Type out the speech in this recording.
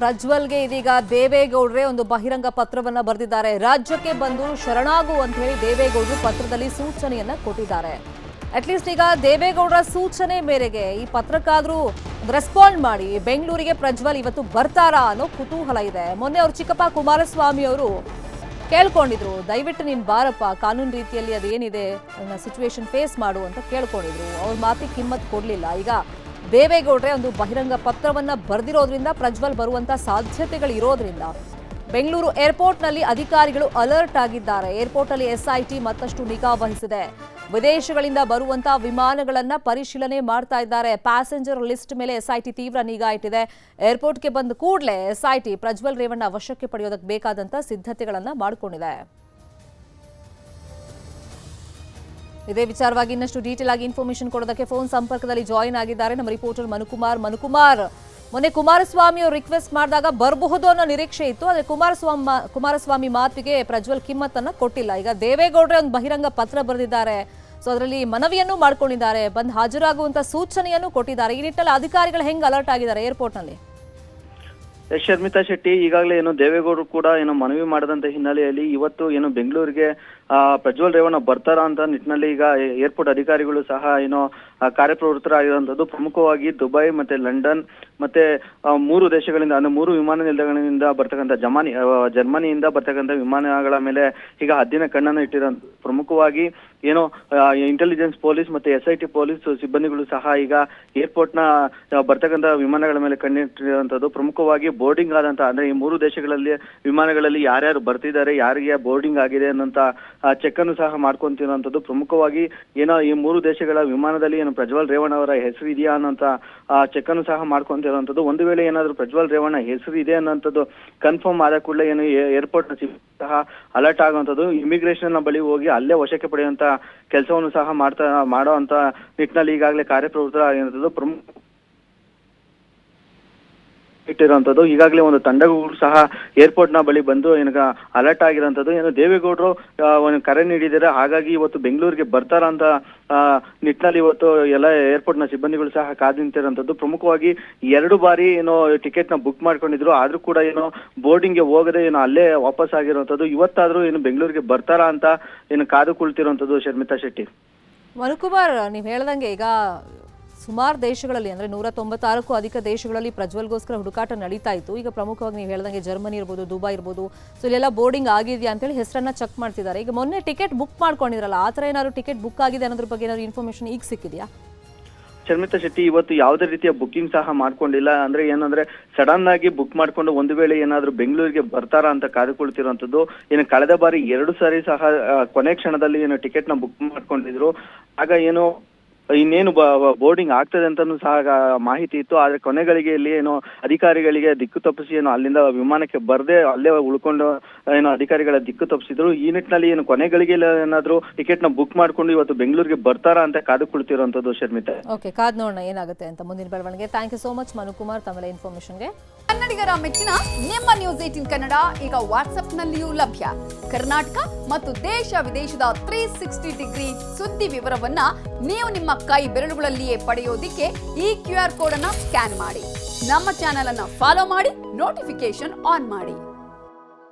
ಪ್ರಜ್ವಲ್ಗೆ ಇದೀಗ ದೇವೇಗೌಡ್ರೆ ಒಂದು ಬಹಿರಂಗ ಪತ್ರವನ್ನ ಬರೆದಿದ್ದಾರೆ. ರಾಜ್ಯಕ್ಕೆ ಬಂದು ಶರಣಾಗು ಅಂತ ಹೇಳಿ ದೇವೇಗೌಡರು ಪತ್ರದಲ್ಲಿ ಸೂಚನೆಯನ್ನ ಕೊಟ್ಟಿದ್ದಾರೆ. ಅಟ್ಲೀಸ್ಟ್ ಈಗ ದೇವೇಗೌಡರ ಸೂಚನೆ ಮೇರೆಗೆ ಈ ಪತ್ರಕ್ಕಾದ್ರೂ ರೆಸ್ಪಾಂಡ್ ಮಾಡಿ ಬೆಂಗಳೂರಿಗೆ ಪ್ರಜ್ವಲ್ ಇವತ್ತು ಬರ್ತಾರಾ ಅನ್ನೋ ಕುತೂಹಲ ಇದೆ. ಮೊನ್ನೆ ಅವರು ಚಿಕ್ಕಪ್ಪ ಕುಮಾರಸ್ವಾಮಿ ಅವರು ಕೇಳ್ಕೊಂಡಿದ್ರು, ದಯವಿಟ್ಟು ನೀನು ಬಾರಪ್ಪ, ಕಾನೂನು ರೀತಿಯಲ್ಲಿ ಅದೇನಿದೆ ಸಿಚುವೇಶನ್ ಫೇಸ್ ಮಾಡು ಅಂತ ಕೇಳ್ಕೊಂಡಿದ್ರು. ಅವ್ರ ಮಾತಿಗೆ ಕಿಮ್ಮತ್ ಕೊಡಲಿಲ್ಲ. ಈಗ ದೇವೇಗೌಡ್ರೆ ಒಂದು ಬಹಿರಂಗ ಪತ್ರವನ್ನ ಬರೆದಿರೋದ್ರಿಂದ ಪ್ರಜ್ವಲ್ ಬರುವಂತ ಸಾಧ್ಯತೆಗಳು ಇರೋದ್ರಿಂದ ಬೆಂಗಳೂರು ಏರ್ಪೋರ್ಟ್ನಲ್ಲಿ ಅಧಿಕಾರಿಗಳು ಅಲರ್ಟ್ ಆಗಿದ್ದಾರೆ. ಏರ್ಪೋರ್ಟ್ನಲ್ಲಿ ಎಸ್ಐಟಿ ಮತ್ತಷ್ಟು ನಿಗಾ ವಹಿಸಿದೆ. ವಿದೇಶಗಳಿಂದ ಬರುವಂತ ವಿಮಾನಗಳನ್ನ ಪರಿಶೀಲನೆ ಮಾಡ್ತಾ ಇದ್ದಾರೆ. ಪ್ಯಾಸೆಂಜರ್ ಲಿಸ್ಟ್ ಮೇಲೆ ಎಸ್ಐಟಿ ತೀವ್ರ ನಿಗಾ ಇಟ್ಟಿದೆ. ಏರ್ಪೋರ್ಟ್ಗೆ ಬಂದ ಕೂಡಲೇ ಎಸ್ಐಟಿ ಪ್ರಜ್ವಲ್ ರೇವಣ್ಣ ವಶಕ್ಕೆ ಪಡೆಯೋದಕ್ಕೆ ಬೇಕಾದಂತ ಸಿದ್ಧತೆಗಳನ್ನ ಮಾಡಿಕೊಂಡಿದೆ. ಇದೇ ವಿಚಾರವಾಗಿ ಇನ್ನಷ್ಟು ಡೀಟೇಲ್ ಆಗಿ ಇನ್ಫಾರ್ಮೇಶನ್ ಕೊಡೋದಕ್ಕೆ ಫೋನ್ ಸಂಪರ್ಕದಲ್ಲಿ ಜಾಯಿನ್ ಆಗಿದ್ದಾರೆ ನಮ್ಮ ರಿಪೋರ್ಟರ್ ಮನುಕುಮಾರ್. ಮನುಕುಮಾರ್, ಮೊನ್ನೆ ಕುಮಾರಸ್ವಾಮಿ ಅವರು ರಿಕ್ವೆಸ್ಟ್ ಮಾಡಿದಾಗ ಬರಬಹುದು ಅನ್ನೋ ನಿರೀಕ್ಷೆ ಇತ್ತು, ಆದರೆ ಕುಮಾರಸ್ವಾಮಿ ಕುಮಾರಸ್ವಾಮಿ ಮಾತಿಗೆ ಪ್ರಜ್ವಲ್ ಕಿಮ್ಮತ್ತನ್ನು ಕೊಟ್ಟಿಲ್ಲ. ಈಗ ದೇವೇಗೌಡ್ರೆ ಒಂದು ಬಹಿರಂಗ ಪತ್ರ ಬರೆದಿದ್ದಾರೆ. ಸೊ ಅದರಲ್ಲಿ ಮನವಿಯನ್ನು ಮಾಡ್ಕೊಂಡಿದ್ದಾರೆ. ಬಂದು ಹಾಜರಾಗುವಂತ ಸೂಚನೆಯನ್ನು ಕೊಟ್ಟಿದ್ದಾರೆ. ಈ ನಿಟ್ಟಲ್ಲಿ ಅಧಿಕಾರಿಗಳು ಹೆಂಗ್ ಅಲರ್ಟ್ ಆಗಿದ್ದಾರೆ ಏರ್ಪೋರ್ಟ್ನಲ್ಲಿ ಎಸ್ ಶರ್ಮಿತಾ ಶೆಟ್ಟಿ, ಈಗಾಗಲೇ ಏನು ದೇವೇಗೌಡರು ಕೂಡ ಏನು ಮನವಿ ಮಾಡದಂತ ಹಿನ್ನೆಲೆಯಲ್ಲಿ ಇವತ್ತು ಏನು ಬೆಂಗಳೂರಿಗೆ ಪ್ರಜ್ವಲ್ ರೇವಣ್ಣ ಬರ್ತಾರಾ ಅಂತ ನಿಟ್ಟಿನಲ್ಲಿ ಈಗ ಏರ್ಪೋರ್ಟ್ ಅಧಿಕಾರಿಗಳು ಸಹ ಏನು ಕಾರ್ಯಪ್ರವೃತ್ತರಾಗಿರುವಂತದ್ದು ಪ್ರಮುಖವಾಗಿ ದುಬೈ ಮತ್ತೆ ಲಂಡನ್ ಮತ್ತೆ ಮೂರು ದೇಶಗಳಿಂದ, ಅಂದ್ರೆ ಮೂರು ವಿಮಾನ ನಿಲ್ದಾಣಗಳಿಂದ ಬರ್ತಕ್ಕಂಥ ಜಮಾನಿ ಜರ್ಮನಿಯಿಂದ ಬರ್ತಕ್ಕಂಥ ವಿಮಾನಗಳ ಮೇಲೆ ಈಗ ಹದ್ದಿನ ಕಣ್ಣನ್ನು ಇಟ್ಟಿರೋ ಪ್ರಮುಖವಾಗಿ ಏನೋ ಇಂಟೆಲಿಜೆನ್ಸ್ ಪೊಲೀಸ್ ಮತ್ತೆ ಎಸ್ ಐ ಟಿ ಪೊಲೀಸ್ ಸಿಬ್ಬಂದಿಗಳು ಸಹ ಈಗ ಏರ್ಪೋರ್ಟ್ನ ಬರ್ತಕ್ಕಂಥ ವಿಮಾನಗಳ ಮೇಲೆ ಕಣ್ಣಿಟ್ಟಿರುವಂತದ್ದು ಪ್ರಮುಖವಾಗಿ ಬೋರ್ಡಿಂಗ್ ಆದಂತ ಅಂದ್ರೆ ಈ ಮೂರು ದೇಶಗಳಲ್ಲಿ ವಿಮಾನಗಳಲ್ಲಿ ಯಾರ್ಯಾರು ಬರ್ತಿದ್ದಾರೆ, ಯಾರಿಗೆ ಬೋರ್ಡಿಂಗ್ ಆಗಿದೆ ಅನ್ನೋಂತ ಚೆಕ್ ಅನ್ನು ಸಹ ಮಾಡ್ಕೊಂತಿರುವಂತದ್ದು ಪ್ರಮುಖವಾಗಿ ಏನೋ ಈ ಮೂರು ದೇಶಗಳ ವಿಮಾನದಲ್ಲಿ ಏನು ಪ್ರಜ್ವಲ್ ರೇವಣ್ಣ ಅವರ ಹೆಸರು ಇದೆಯಾ ಅನ್ನೋಂತ ಚೆಕ್ ಅನ್ನು ಸಹ ಮಾಡ್ಕೊಂತಿರುವಂತದ್ದು. ಒಂದು ವೇಳೆ ಏನಾದ್ರು ಪ್ರಜ್ವಲ್ ರೇವಣ್ಣ ಹೆಸರು ಇದೆ ಅನ್ನೋಂಥದ್ದು ಕನ್ಫರ್ಮ್ ಆದ ಕೂಡಲೇ ಏನು ಏರ್ಪೋರ್ಟ್ ಸಹ ಅಲರ್ಟ್ ಆಗುವಂಥದ್ದು. ಇಮಿಗ್ರೇಷನ್ನ ಬಳಿ ಹೋಗಿ ಅಲ್ಲೇ ವಶಕ್ಕೆ ಪಡೆಯುವಂತ ಕೆಲಸವನ್ನು ಸಹ ಮಾಡ್ತಾ ಮಾಡುವಂತ ನಿಟ್ಟಿನಲ್ಲಿ ಈಗಾಗಲೇ ಕಾರ್ಯಪ್ರವೃತ್ತರಾಗಿರುವಂಥದ್ದು. ಪ್ರಮುಖ ಇಟ್ಟಿರುವಂತದ್ದು. ಈಗಾಗಲೇ ಒಂದು ತಂಡಗಳು ಸಹ ಏರ್ಪೋರ್ಟ್ನ ಬಳಿ ಬಂದು ಏನಕ ಅಲರ್ಟ್ ಆಗಿರುವಂತದ್ದು. ಏನು ದೇವೇಗೌಡರು ಕರೆ ನೀಡಿದ್ದಾರೆ. ಹಾಗಾಗಿ ಇವತ್ತು ಬೆಂಗಳೂರಿಗೆ ಬರ್ತಾರ ಅಂತ ನಿಟ್ಟಿನಲ್ಲಿ ಇವತ್ತು ಎಲ್ಲ ಏರ್ಪೋರ್ಟ್ನ ಸಿಬ್ಬಂದಿಗಳು ಸಹ ಕಾದು ನಿಂತಿರುವಂತದ್ದು. ಪ್ರಮುಖವಾಗಿ ಎರಡು ಬಾರಿ ಏನೋ ಟಿಕೆಟ್ನ ಬುಕ್ ಮಾಡ್ಕೊಂಡಿದ್ರು. ಆದ್ರೂ ಕೂಡ ಏನೋ ಬೋರ್ಡಿಂಗ್ಗೆ ಹೋಗದೆ ಏನೋ ಅಲ್ಲೇ ವಾಪಸ್ ಆಗಿರುವಂತದ್ದು. ಇವತ್ತಾದ್ರೂ ಏನು ಬೆಂಗಳೂರಿಗೆ ಬರ್ತಾರಾ ಅಂತ ಏನು ಕಾದು ಕುಳಿತಿರುವಂತದ್ದು ಶರ್ಮಿತಾ ಶೆಟ್ಟಿ. ಮನುಕುಮಾರ್ ನೀವು ಹೇಳ್ದಂಗೆ ಈಗ ಸುಮಾರು ದೇಶಗಳಲ್ಲಿ, ಅಂದರೆ ನೂರ ತೊಂಬತ್ತಾರಕ್ಕೂ ಅಧಿಕ ದೇಶಗಳಲ್ಲಿ ಪ್ರಜ್ವಲ್ಗೋಸ್ಕರ ಹುಡುಕಾಟ ನಡೀತಾ ಇತ್ತು. ಈಗ ಪ್ರಮುಖವಾಗಿ ನೀವು ಹೇಳ್ದಂಗೆ ಜರ್ಮನಿ ಇರ್ಬೋದು ದುಬೈ ಇರ್ಬೋದು, ಸೊ ಇಲ್ಲೆಲ್ಲ ಬೋರ್ಡಿಂಗ್ ಆಗಿದೆಯಾ ಅಂತೇಳಿ ಹೆಸರನ್ನ ಚೆಕ್ ಮಾಡ್ತಿದ್ದಾರೆ. ಈಗ ಮೊನ್ನೆ ಟಿಕೆಟ್ ಬುಕ್ ಮಾಡ್ಕೊಂಡಿರಲ್ಲ ಆ ಥರ ಏನಾದ್ರು ಟಿಕೆಟ್ ಬುಕ್ ಆಗಿದೆ ಅನ್ನೋದ್ರ ಬಗ್ಗೆ ಏನಾದ್ರು ಇನ್ಫಾರ್ಮೇಶನ್ ಈಗ ಸಿಕ್ಕಿದೆಯಾ? ಶರ್ಮಿತಾ ಶೆಟ್ಟಿ, ಇವತ್ತು ಯಾವುದೇ ರೀತಿಯ ಬುಕ್ಕಿಂಗ್ ಸಹ ಮಾಡ್ಕೊಂಡಿಲ್ಲ. ಅಂದ್ರೆ ಏನಂದ್ರೆ, ಸಡನ್ ಆಗಿ ಬುಕ್ ಮಾಡ್ಕೊಂಡು ಒಂದು ವೇಳೆ ಏನಾದ್ರೂ ಬೆಂಗಳೂರಿಗೆ ಬರ್ತಾರಾ ಅಂತ ಕಾದುಕೊಳ್ತಿರುವಂತದ್ದು ಏನು ಕಳೆದ ಬಾರಿ ಎರಡು ಸಾರಿ ಸಹ ಕೊನೆ ಕ್ಷಣದಲ್ಲಿ ಏನು ಟಿಕೆಟ್ನ ಬುಕ್ ಮಾಡ್ಕೊಂಡಿದ್ರು. ಆಗ ಏನು ಇನ್ನೇನು ಬೋರ್ಡಿಂಗ್ ಆಗ್ತದೆ ಅಂತಾನು ಸಹ ಮಾಹಿತಿ ಇತ್ತು. ಆದ್ರೆ ಕೊನೆಗಳಿಗೆಯಲ್ಲಿ ಏನು ಅಧಿಕಾರಿಗಳಿಗೆ ದಿಕ್ಕು ತಪ್ಪಿಸಿ ಏನು ಅಲ್ಲಿಂದ ವಿಮಾನಕ್ಕೆ ಬರದೆ ಅಲ್ಲೇ ಉಳ್ಕೊಂಡು ಏನು ಅಧಿಕಾರಿಗಳ ದಿಕ್ಕು ತಪ್ಪಿಸಿದ್ರು. ಈ ನಿಟ್ಟಿನಲ್ಲಿ ಏನು ಕೊನೆಗಳಿಗೆ ಏನಾದ್ರೂ ಟಿಕೆಟ್ನ ಬುಕ್ ಮಾಡ್ಕೊಂಡು ಇವತ್ತು ಬೆಂಗಳೂರಿಗೆ ಬರ್ತಾರಾ ಅಂತ ಕಾದು ಕಾದುಕೊಳ್ತಿರುವಂತದ್ದು ಶರ್ಮಿತಾ. ಓಕೆ ಕಾದ್ ನೋಡೋಣ ಏನಾಗುತ್ತೆ ಅಂತ ಮುಂದಿನ ಬೆಳವಣಿಗೆ. Thank you so much Manukumar ತಮ್ಮೆಲ್ಲ ಇನ್ಫಾರ್ಮೇಶನ್ಗೆ ಕನ್ನಡಿಗರ ಮೆಚ್ಚಿನ ನಿಮ್ಮ ನ್ಯೂಸ್ ಏಟಿನ್ ಕನ್ನಡ ಈಗ ವಾಟ್ಸ್ಆಪ್ನಲ್ಲಿಯೂ ಲಭ್ಯ. ಕರ್ನಾಟಕ ಮತ್ತು ದೇಶ ವಿದೇಶದ ತ್ರೀ ಸಿಕ್ಸ್ಟಿ ಡಿಗ್ರಿ ಸುದ್ದಿ ವಿವರವನ್ನ ನೀವು ನಿಮ್ಮ ಕೈ ಬೆರಳುಗಳಲ್ಲಿಯೇ ಪಡೆಯೋದಿಕ್ಕೆ ಈ ಕ್ಯೂ ಆರ್ ಕೋಡ್ ಅನ್ನ ಸ್ಕ್ಯಾನ್ ಮಾಡಿ. ನಮ್ಮ ಚಾನೆಲ್ ಅನ್ನ ಫಾಲೋ ಮಾಡಿ ನೋಟಿಫಿಕೇಶನ್ ಆನ್ ಮಾಡಿ.